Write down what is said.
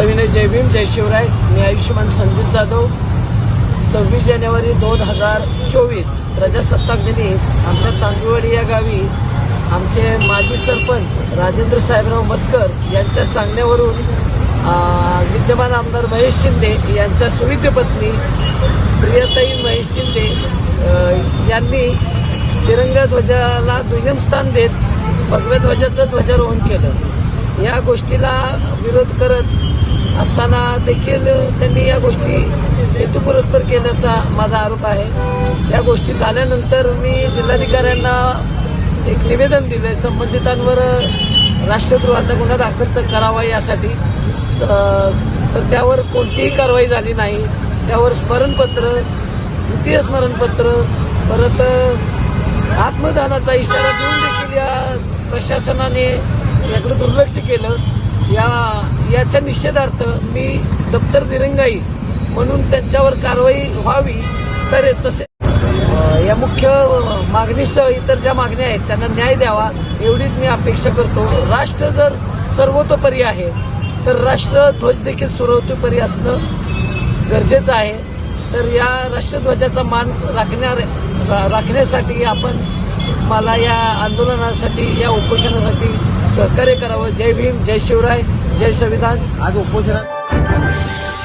जय भीम जय शिवराय. मी आयुष्यमान संदीप जाधव. सव्वीस जानेवारी दोन हजार चोवीस. प्रजासत्ताक दिनी आमच्या तांदुळवाडी या गावी आमचे माजी सरपंच राजेंद्र साहेबराव मतकर यांच्या सांगण्यावरून विद्यमान आमदार महेश शिंदे यांच्या सुविद्य पत्नी प्रियताई महेश शिंदे यांनी तिरंगा ध्वजाला दुय्यम स्थान देत भगव्या ध्वजाचं ध्वजारोहण केलं. या गोष्टीला विरोध करत असताना देखील त्यांनी या गोष्टी हेतुपुरस्पर केल्याचा माझा आरोप आहे. या गोष्टी झाल्यानंतर मी जिल्हाधिकाऱ्यांना एक निवेदन दिले संबंधितांवर राष्ट्रद्रोहाचा गुन्हा दाखल करावा यासाठी. तर त्यावर कोणतीही कारवाई झाली नाही. त्यावर स्मरणपत्र द्वितीय स्मरणपत्र परत आत्मदानाचा इशारा देऊन देखील या प्रशासनाने याकडे दुर्लक्ष केलं. या याच्या निषेधार्थ मी दप्तर दिरंगाई म्हणून त्यांच्यावर कारवाई व्हावी. तर तसे या मुख्य मागणीसह इतर ज्या मागण्या आहेत त्यांना न्याय द्यावा. एवढीच मी अपेक्षा करतो. राष्ट्र जर सर्वतोपरी आहे तर राष्ट्रध्वज देखील सर्वतोपरी असणं गरजेचं आहे. तर या राष्ट्रध्वजाचा मान राखण्या राखण्यासाठी आपण मला या आंदोलनासाठी या उपोषणासाठी सहकार्य करावं. जय भीम जय शिवराय. જય સંવિધાન આજ ઊભો છે